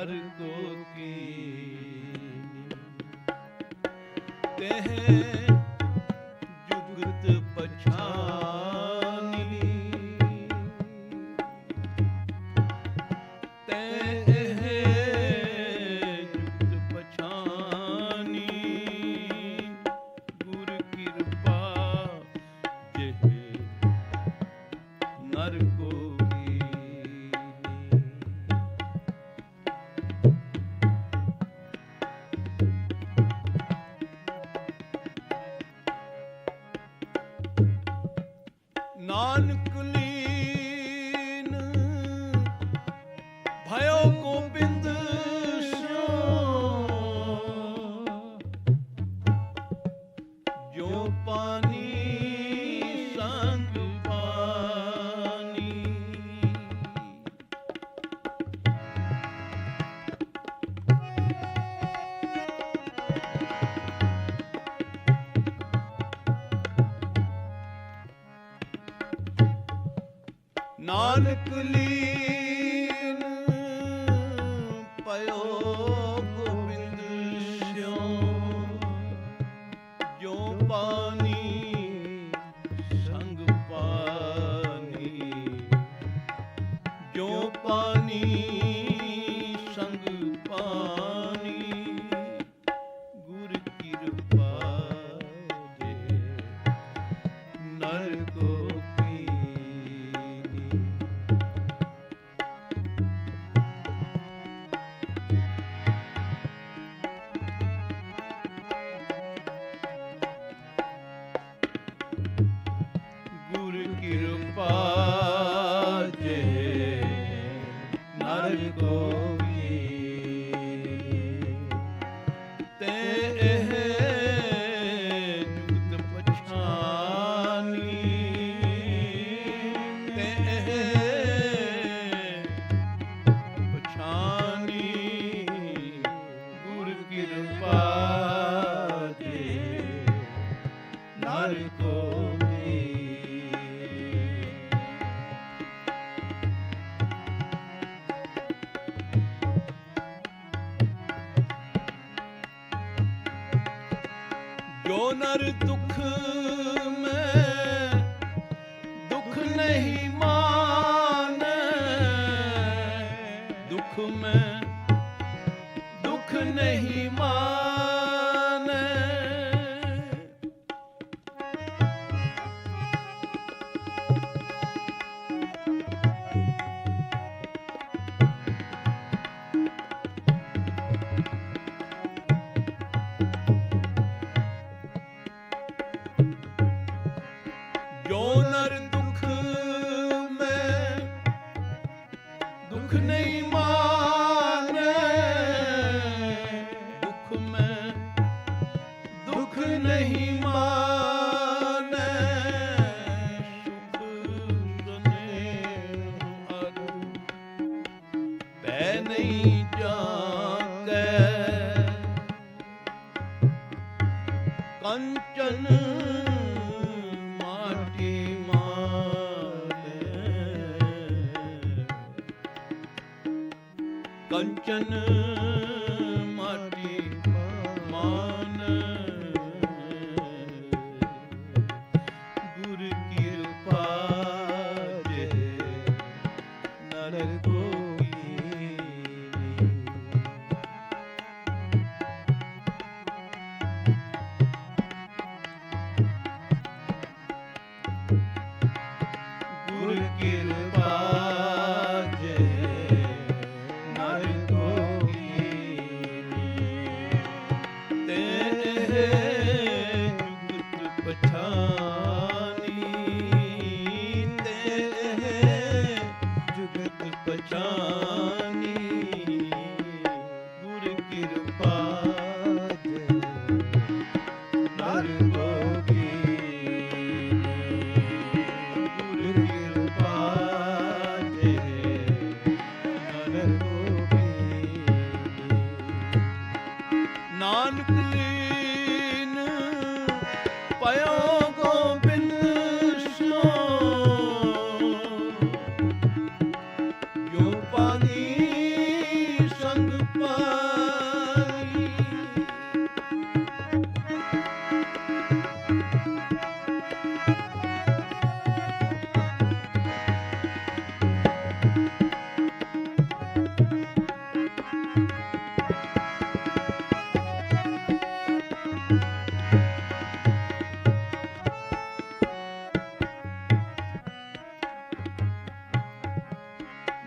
ਹਰ ਕੋ ਕੀਨੀ ਤਹ ਜੁਗਤ ਪਛਾਨੀ ਤਹ ਜੁਗਤ ਪਛਾਨੀ ਗੁਰ ਕਿਰਪਾ ਜਹ ਨਰ ਨਾਨਕ ਲੀ ਜੋ ਨਰ ਦੁਖ ਹੈ ਨਹੀਂ ਜਾਣੈ ਕੰਚਨ ਮਾਟੀ ਮਾਰੇ ਕੰਚਨ let it.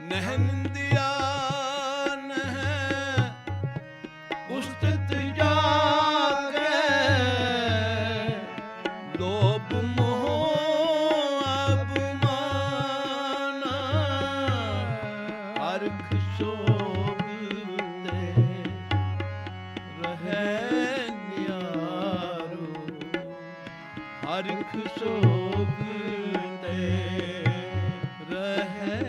ਨਹਿੰਦਿਆ ਨਹਿ ਉਸਤਤ ਜਾਗੇ। ਅਰਖ ਸੋਭ ਤੇ ਰਹੇ ਨਿਆਰੂ। ਹਰਖ ਸੋਭ ਤੇ ਰਹਿ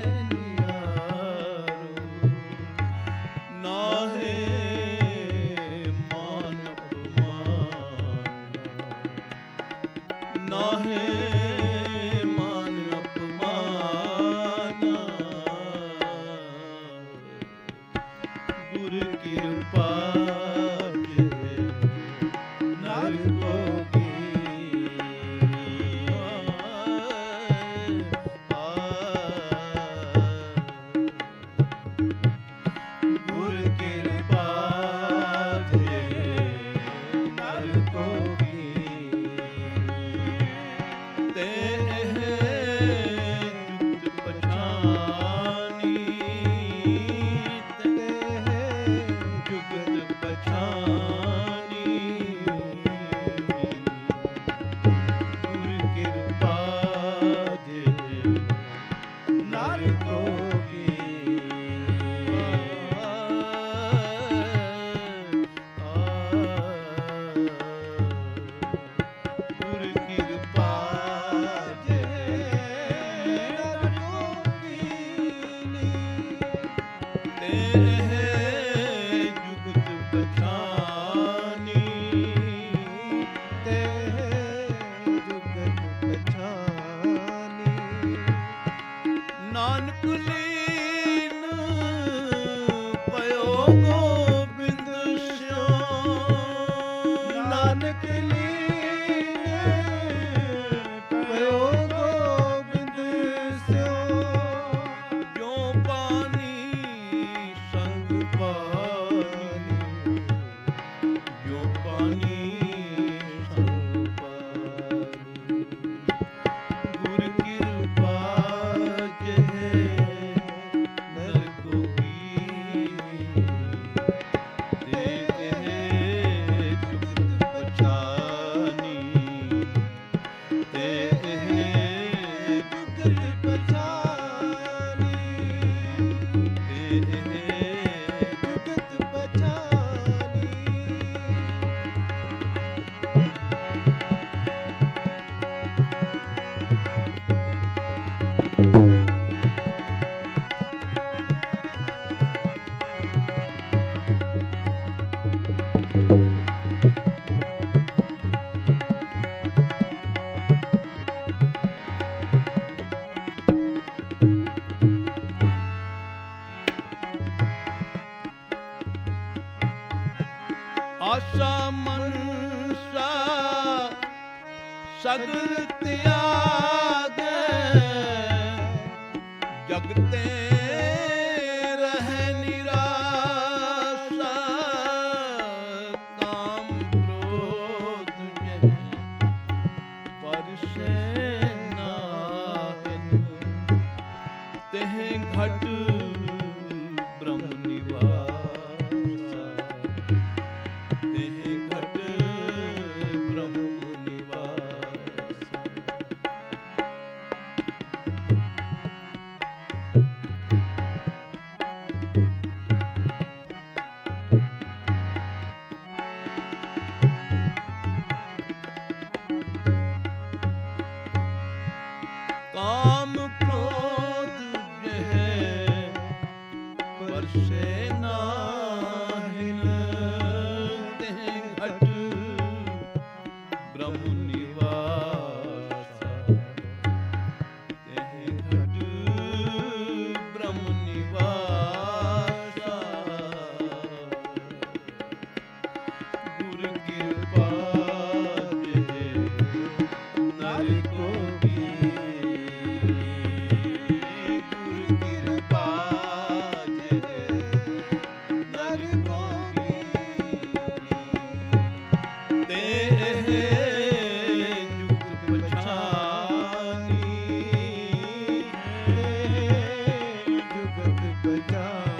God.